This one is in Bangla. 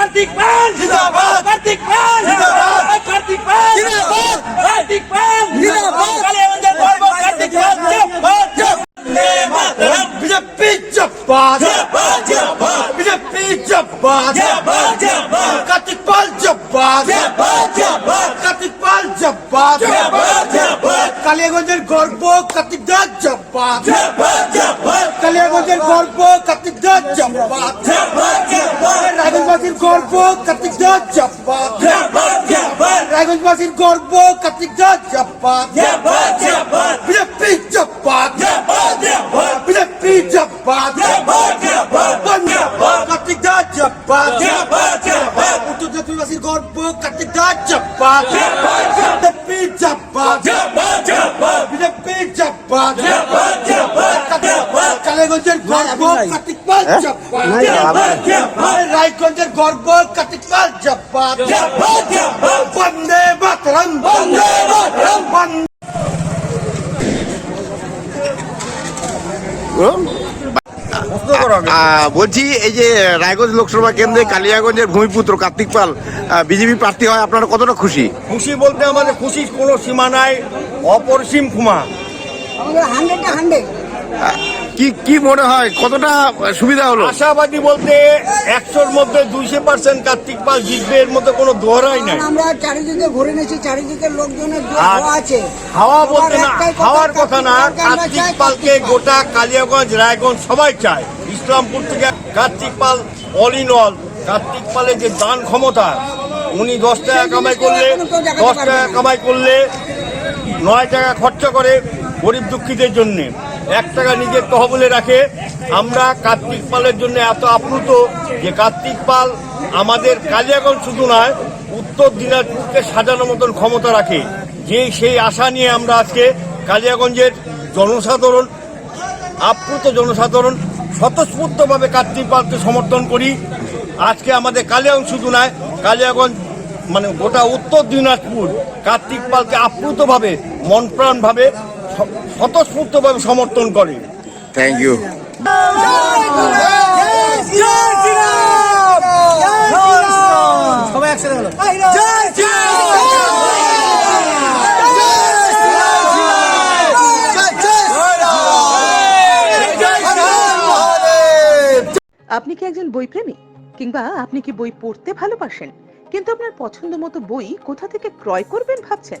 কার্তিক পাল জিন্দাবাদ। কার্তিক পাল জিন্দাবাদ। কার্তিক পাল জিন্দাবাদ। কার্তিক পাল জিন্দাবাদ। কালিয়াগঞ্জের গর্ব কার্তিক পাল জিন্দাবাদ বন্দে মাতরম বিজেপি জব্বাদ জিন্দাবাদ, জিন্দাবাদ। বিজেপি জব্বাদ জিন্দাবাদ, জিন্দাবাদ। কার্তিক পাল জব্বাদ জিন্দাবাদ, জিন্দাবাদ। কার্তিক পাল জব্বাদ জিন্দাবাদ, জিন্দাবাদ। কালিয়াগঞ্জের গর্ব কার্তিক দাস জব্বাদ জিন্দাবাদ, জিন্দাবাদ। কালিয়াগঞ্জের গর্ব কার্তিক দাস জব্বাদ জিন্দাবাদ, জিন্দাবাদ। রায়গঞ্জবাসীর গর্ব কার্তিক দাস জিন্দাবাদ। রায়গঞ্জবাসীর গর্ব কার্তিক দাস জিন্দাবাদ। বিজেপি জিন্দাবাদ। বিজেপি। জিন্দাবাদ। কার্তিক দাস জিন্দাবাদ। উত্তর জাতীয়বাসীর গর্ব কার্তিক দাস জিন্দাবাদ, বিজেপি জিন্দাবাদ। বিজেপি জব্বাদ জিন্দাবাদ। কালীগঞ্জের গর্ব। রায়গঞ্জের গর্ব। বন্দে মাতরম বন্দে মাতরম। বলছি এই যে রায়গঞ্জ লোকসভা কেন্দ্রে কালিয়াগঞ্জের ভূমিপুত্র কার্তিক পাল বিজেপি প্রার্থী হয় আপনারা কতটা খুশি খুশি বলতে আমাদের খুশির কোনো সীমা নাই অপরিসীম ক্ষমা হান্ড্রেড আহ, কি কি মনে হয়? কতটা সুবিধা হলো? আশাবাদী বলতে একশোর মধ্যে দুইশো পার্সেন্ট কার্তিক পাল জিতবে এর মধ্যে কোনো দোহরাই নাই। আমরা চারিদিকে ঘুরে নিয়েছি চারিদিকে লোকজনের হাওয়া আছে। হাওয়া বলতে না হাওয়ার কথা না কার্তিক পালকে। গোটা কালিয়াগঞ্জ রায়গঞ্জ সবাই চায়। ইসলামপুর থেকে Kartik Pal all in all Kartik পালের যে দান ক্ষমতা উনি দশ টাকা কামাই করলে দশ টাকা কামাই করলে নয় টাকা খরচা করে গরিব দুঃখীদের জন্য। এক টাকা নিজের তহবিলে রাখে। আমরা কার্তিক পালের জন্য এত আপ্লুত যে কার্তিক পাল আমাদের কালিয়াগঞ্জ শুধু নয়, উত্তর দিনাজপুরকে সাজানোর মতন ক্ষমতা রাখে। যে সেই আশা নিয়ে আমরা আজকে কালিয়াগঞ্জের জনসাধারণ, আপ্লুত জনসাধারণ স্বতঃস্ফূর্তভাবে কার্তিক পালকে সমর্থন করি। আজকে আমাদের কালিয়াগঞ্জ শুধু নয়, কালিয়াগঞ্জ মানে গোটা উত্তর দিনাজপুর কার্তিক পালকে আপ্লুতভাবে মন প্রাণভাবে স- স্বতঃস্ফূর্তভাবে সমর্থন করে। থ্যাংক ইউ সবাই একসাথে হলো আপনি কি একজন বইপ্রেমী? কিংবা আপনি কি বই পড়তে ভালোবাসেন? কিন্তু আপনার পছন্দ মতো বই কোথা থেকে ক্রয় করবেন ভাবছেন?